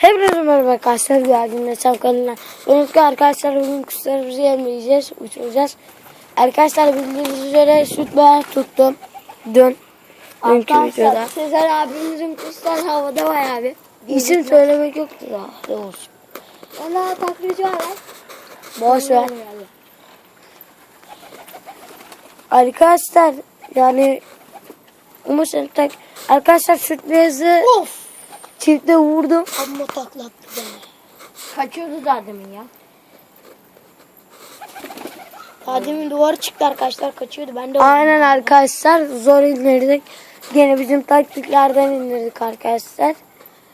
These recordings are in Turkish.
Hepinize merhaba arkadaşlar. Geldim Neşem kanalına. Unutma arkadaşlar bugün kuşlarımızı yemleyeceğiz. Uçuracağız. Arkadaşlar bildiğiniz üzere süt ben tuttum. Dün. Dünkü videoda. Sezer abimizin kuşlar havada bayağı bir. İsim söylemek yoktu da. Ne olsun. Ona taklacı var. Boş ver. Arkadaşlar yani sen tak. Arkadaşlar süt beyazı Of. Çifte vurdum. Amma taklattı be. Kaçıyordu daha demin ya. Daha demin duvarı çıktı arkadaşlar kaçıyordu. Ben de Aynen arkadaşlar zor indirdik. Gene bizim taktiklerden indirdik arkadaşlar.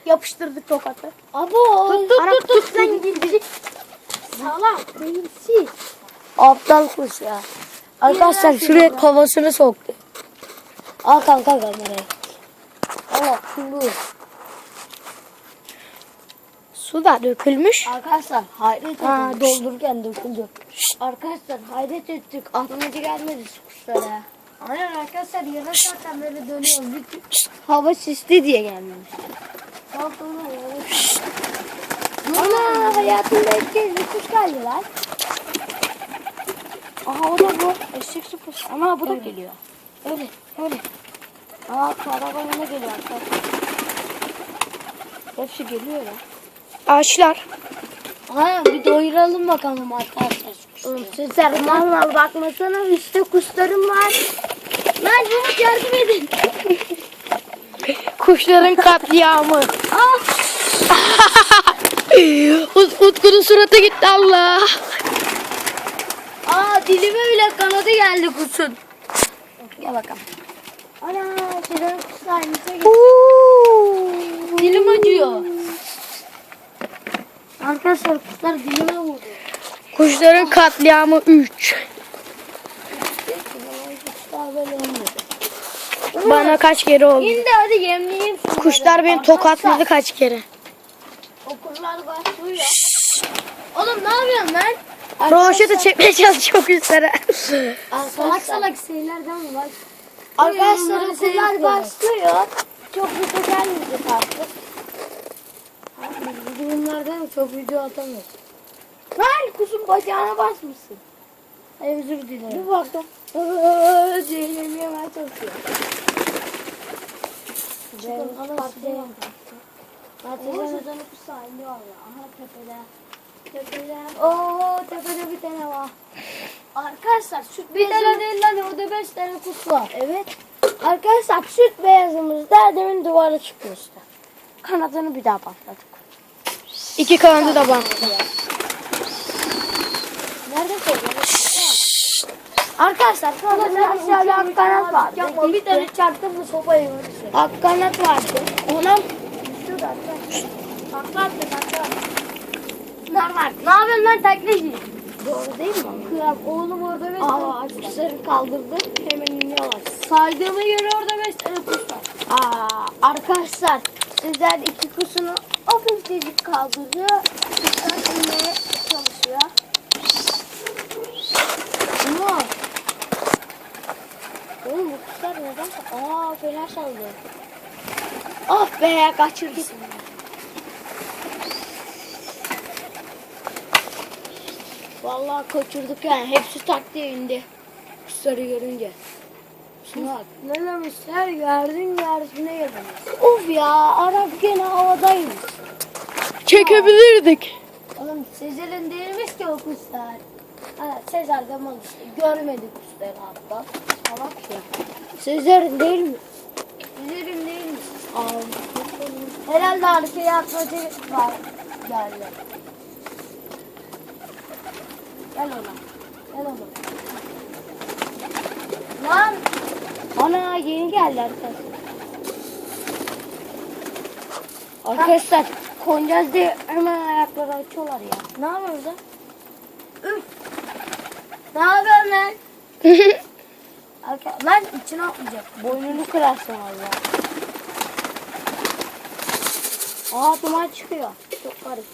yapıştırdık tokatı. Abo. Tut, tut, tut, tut. sen gidecek. Salak. Değilsiz. Aptal kuş ya. Arkadaşlar şuraya kafasını soktu. Al kanka kamerayı. Allah kulu. Su da dökülmüş. Arkadaşlar hayret Ha, ettik. doldururken döküldü. Arkadaşlar hayret ettik. Aklımıza gelmedi şu kuşlara. Aynen arkadaşlar yarım saatten böyle dönüyor. Bütün Hava sisli diye gelmemiş. Ana hayatımda ilk kez bir kuş geldi lan. Aha o da bu. Eşek sıpası. Ama bu da geliyor. Öyle öyle. Aa karavanına geliyor arkadaşlar. Hepsi geliyor ya. Ağaçlar. Ha bir doyuralım bakalım arkadaşlar. Sizler mal mal bakmasana işte kuşlarım var. Lan Umut yardım edin. Kuşların katliamı. Ah Ut Utku'nun suratı gitti Allah. Aa dilime bile kanadı geldi kuşun. Gel bakalım. Ana sizlerin kuşlar Dilim acıyor. Arkadaşlar kuşlar dilime vurdu. Kuşların katliamı 3. Kuşlar böyle olmadı. Bana kaç kere oldu. Şimdi hadi yemleyeyim. Kuşlar beni tokatladı kaç kere. Okullar başlıyor. Oğlum ne yapıyorsun lan? Roşete çekmeye çalışıyor kuşlara. Salak salak şeylerden mi var? Arkadaşlar, okullar başlıyor. Çok video gelmeyecek artık. Bunlardan çok video atamıyoruz. Lan kuşun bacağına basmışsın. Ay özür dilerim. Bir baktım. Cehennem yemeye çalışıyor. Çıkın ana size Zaten uzanıp sahili var ya. Aha tepede. Tepede. Oo tepede bir tane var. Arkadaşlar süt bir tane değil lan orada beş tane kuş var. Evet. Arkadaşlar süt beyazımız da demin duvara çıkmıştı. Kanadını bir daha patladık. İki kanadı da battı. Nerede koyuyorsun? Arkadaşlar kanadın aşağıda ak kanat vardı. Yapma bir tane çarptın mı sopayı vurursun. Ak kanat vardı. Ona Şurada. Takla attı takla attı. normal. Ne yapıyorsun lan taklacı? Doğru değil mi? Kıyam oğlum orada beş Aa, tane kuşları kaldırdı. Hemen iniyorlar. Saydığıma göre orada beş tane kuş var. Aa, arkadaşlar sizler iki kuşunu hafifçecik kaldırıyor. Kuşlar inmeye çalışıyor. Ama Oğlum bu kuşlar neden? Aa fener saldı. Oh be kaçırdık. Vallahi kaçırdık yani. Hepsi taktiğe indi. Kuşları görünce. Bak. ne demişler? Yerdin yersine yazılmış. Of ya Arap gene havadaymış. Çekebilirdik. Oğlum Sezer'in değilmiş ki o kuşlar. Ha, Sezer de mal işte. Görmedi kuşları hatta. Salak ya. Sezer'in değil mi? Sezer'in değilmiş. Aa, Herhalde arkaya atmacı var. Geldi. Gel ona. Gel ona. Lan Ana yeni geldi arkadaşlar. Arkadaşlar konacağız diye hemen ayakları açıyorlar ya. ne yapıyorsun lan? Üf. Ne yapıyorsun lan? Arka- Lan içine atlayacak. Boynunu kırarsın valla. Aa duman çıkıyor. Çok garip.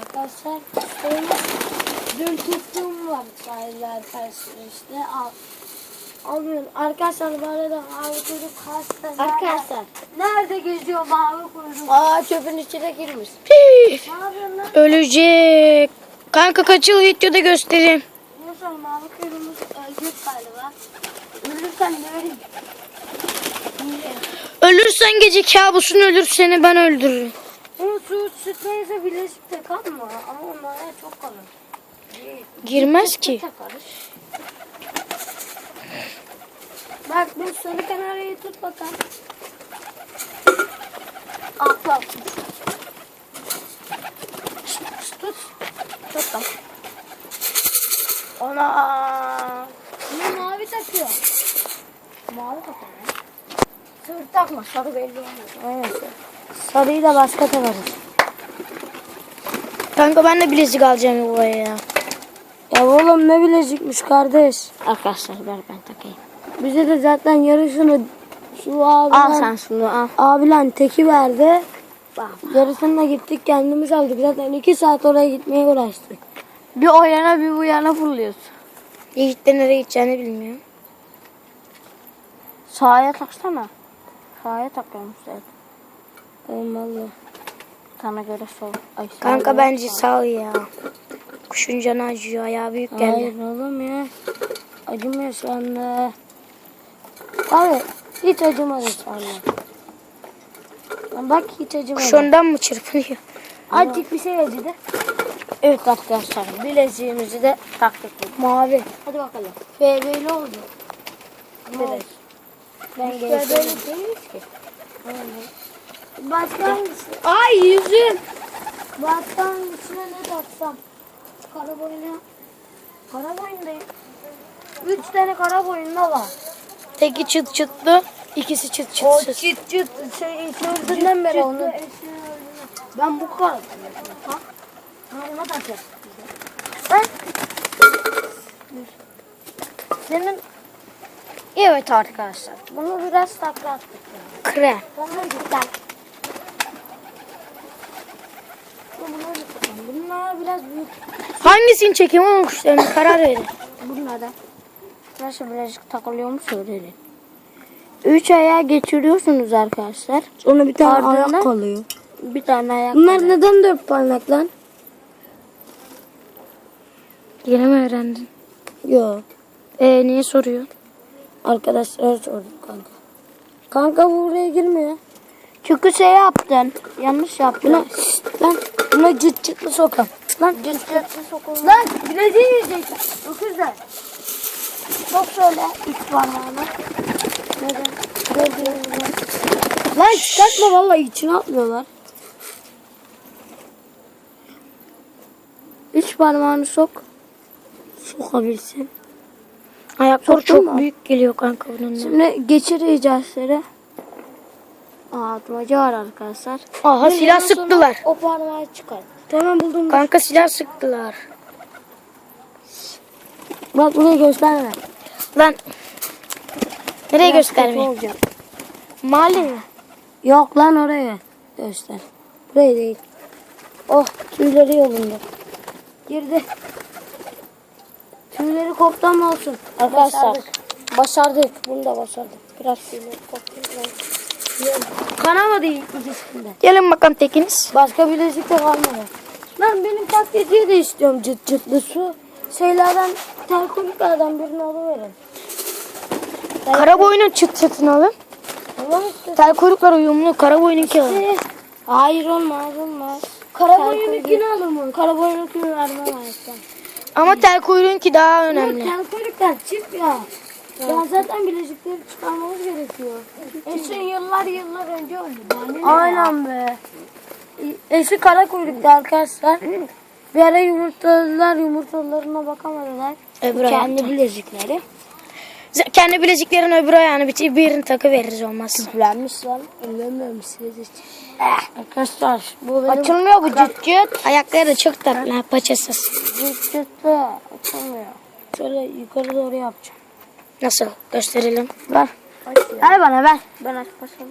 Arkadaşlar benim dün tuttuğum var sahilde arkadaşlar işte al. Almıyorum. Arkadaşlar bu arada mavi kuyruk hasta. Arkadaşlar. Nerede geziyor mavi kuyruk? Aa çöpün içine girmiş. Lan? Ölecek. Kanka kaç yıl videoda göstereyim. Neyse mavi kuyruğumuz ölecek galiba. Ölürsen ne vereyim? Ölürsen gece kabusun ölür seni ben öldürürüm. Ama su süt neyse bileşikte kalma. Ama onlara çok kalır. Girmez ki. Takarız. Bak bu sarı kanaryayı tut bakalım. Atla. Tut. Tut da. Ona. Niye mavi takıyor? Mavi ya. Sarı takma. Sarı belli olmuyor. Evet. Sarıyı da başka takarız. Kanka ben de bilezik alacağım buraya ya. Ya oğlum ne bilezikmiş kardeş. Arkadaşlar ver ben. Bize de zaten yarısını şu abiler, Al sen şunu al. abilen teki verdi. Yarısını da gittik kendimiz aldık. Zaten iki saat oraya gitmeye uğraştık. Bir o yana bir bu yana fırlıyoruz. Yiğit de nereye gideceğini bilmiyor. Sağa taksana. Sağa takıyormuş zaten. Olmalı. Sana göre sol. Ay, Kanka bence sal ya. Kuşun canı acıyor ayağı büyük geldi. Hayır oğlum ya. Acımıyor şu anda. Abi hiç acımadı şu anda. Bak hiç acımadı. Kuş ondan mı çırpınıyor? Azıcık bir şey acıdı. Evet arkadaşlar bileziğimizi de taktık. Mavi. Hadi bakalım. FB'li oldu. Evet. Ben Böyle geldim. değiliz ki. Başka hangisi? Ay yüzüm. Başka hangisine ne taksam? Kara boyuna. Kara boyundayım. Üç tane kara boyunda var. Teki çıt çıtlı, ikisi çıt O çıtsız. çıt çıt şey çözdüğünden beri onu. Ben bu kadar. Ha? Ha ona takacağım. Ben senin Evet arkadaşlar. Bunu biraz takla attık. yani. Krem. Bunlar güzel. Bunlar, bunlar biraz büyük. Hangisini çekeyim ama kuşlarına karar verin. Bunlara nasıl birazcık takılıyor mu söyleyin. Üç ayağa geçiriyorsunuz arkadaşlar. Sonra bir tane Ardından- ayak kalıyor. Bir tane ayak Bunlar neden dört parmak lan? Yeni mi öğrendin? Yok. Ee niye soruyor? Arkadaşlar sorduk kanka. Kanka bu buraya girmiyor. Çünkü şey yaptın. Yanlış yaptın. Buna şşt, lan buna cıt cıtlı sokam. Lan Cırt cırtlı sokulma. lan bileziği yiyecek. Öküzler. Sok şöyle üç parmağını. Neden? Gibi. Lan çıkartma vallahi içine atlıyorlar. Üç parmağını sok. Sokabilsin. Ayakları Soktun çok mu? büyük geliyor kanka bunun. Şimdi geçireceğiz seni. Aa atmaca var arkadaşlar. Aha silah sıktılar. O parmağı çıkar. Tamam buldum. Kanka silah sıktılar. Bak burayı gösterme. Lan. Nereye Biraz göstermeyeyim? olacak. Mahalle mi? Yok lan oraya göster. Buraya değil. Oh tüyleri yolunda. Girdi. Tüyleri koptu ama olsun. Arkadaşlar Başardık. başardık. Bunu da başardık. Biraz tüyleri koptu. Kanamadı ikisinde. Gelin bakalım tekiniz. Başka bilezik de kalmadı. Ben benim taklitçiyi de istiyorum cıt cıtlı su. Şeylerden, telkoliklerden birini alıverin. Kara boyunun çıt çıtını alın. Tamam. Tel kuyruklar uyumlu. Kara boyununki alın. Hayır olmaz olmaz. Karaboyununkini alın bunu. Karaboyununkini vermem hayatta. Ama tel kuyruğunki daha önemli. Telkolikler çift ya. Ya zaten bilezikleri çıkarmamız gerekiyor. Esin yıllar yıllar önce öldü. Aynen be. Esin kara kuyruklu arkadaşlar. Bir ara yumurtladılar, yumurtalarına bakamadılar. Öbür Kendi bilezikleri. Kendi bileziklerin öbür ayağını bir birini takı veririz olmaz. Üflenmiş lan. Ellemiyormuşsunuz hiç. Arkadaşlar bu benim Açılmıyor bu cıt cıt. Ayakları çok tatlı paçasız. cırt cırtlı. Açılmıyor. Şöyle yukarı doğru yapacağım. Nasıl? Gösterelim. Ver. Ver bana ver. Ben açmasını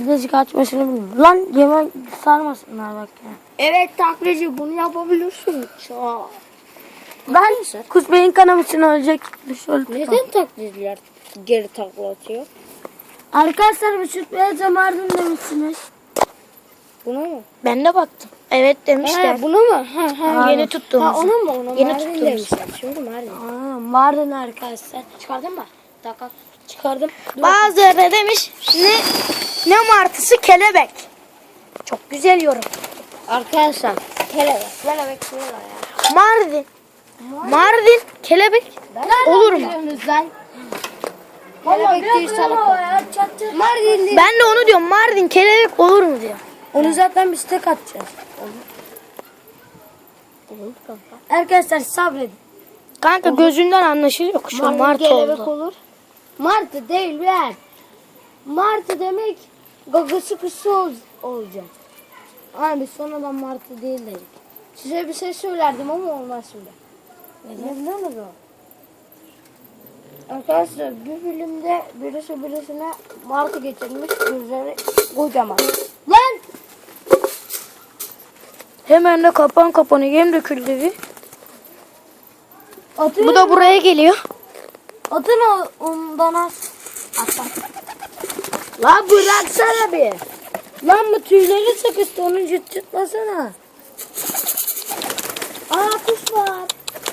Birazcık açmasını bilmiyorum. Lan yeme sarmasınlar bak ya. Evet taklacı bunu yapabilirsin. Çok. Ben kuş beyin kanamasını ölecek. Neden taklitler geri takla atıyor? Arkadaşlar bu beyaz Mardin demişsiniz. Buna mı? Ben de baktım. Evet demişler. He, buna mı? Ha, ha. Yeni tuttuğumuz. Ha ona mı? Ona Yeni Mardin tuttuğumuz. demişler. Çünkü Mardin. Aa, Mardin arkadaşlar. Çıkardın mı? Dakika. Çıkardım. Bazıları da demiş ne ne martısı kelebek. Çok güzel yorum. Arkadaşlar. Kelebek. Kelebek diyorlar ya. Mardin. Mardin kelebek olur mu? Biliyorsunuz lan. Kelebek değil salak. Mardin değil. Ben de onu diyorum. Mardin kelebek olur mu diyor. Onu zaten biz tek atacağız. Arkadaşlar sabredin. Kanka gözünden anlaşılıyor kuşun Mardin mart kelebek oldu. olur. Martı değil ben. Martı demek gagası kısa ol, olacak. Abi sonradan Martı değil dedik. Size bir şey söylerdim ama olmaz şimdi. Neden o? Arkadaşlar bir bölümde birisi birisine Martı getirmiş gözleri kocaman. Lan! Hemen de kapan kapanı yem döküldü bir. Atın, Bu da buraya geliyor. atın o, ondan az. Atla. Lan bıraksana bir. Lan bu tüyleri sıkıştı onu cırt cırtlasana. Aa kuş var.